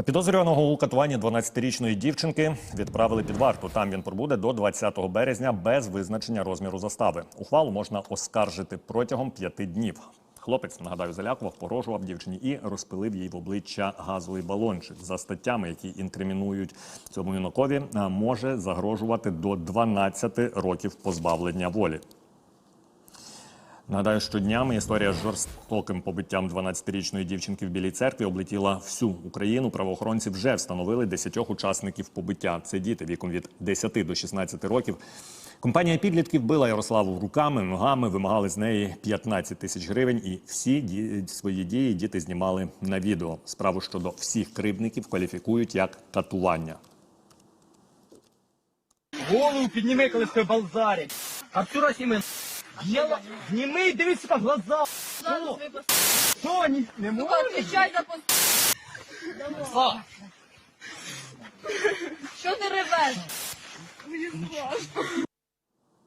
Підозрюваного у катуванні 12-річної дівчинки відправили під варту. Там він пробуде до 20 березня без визначення розміру застави. Ухвалу можна оскаржити протягом п'яти днів. Хлопець, нагадаю, залякував, порожував дівчині і розпилив їй в обличчя газовий балончик. За статтями, які інкримінують цьому юнакові, може загрожувати до 12 років позбавлення волі. Нагадаю, що днями історія з жорстоким побиттям 12-річної дівчинки в Білій церкві облетіла всю Україну. Правоохоронці вже встановили 10 учасників побиття. Це діти віком від 10 до 16 років. Компанія підлітків била Ярославу руками, ногами, вимагали з неї 15 тисяч гривень. І всі ді- свої дії діти знімали на відео. Справу щодо всіх кривдників кваліфікують як катування. Голову підніми, коли тебе балзарять. Каптюра сніми. Єла, зніми дивись сука, в глаза. Що? Що, ні, не можеш? Отвечай за пос... Що ти ревеш?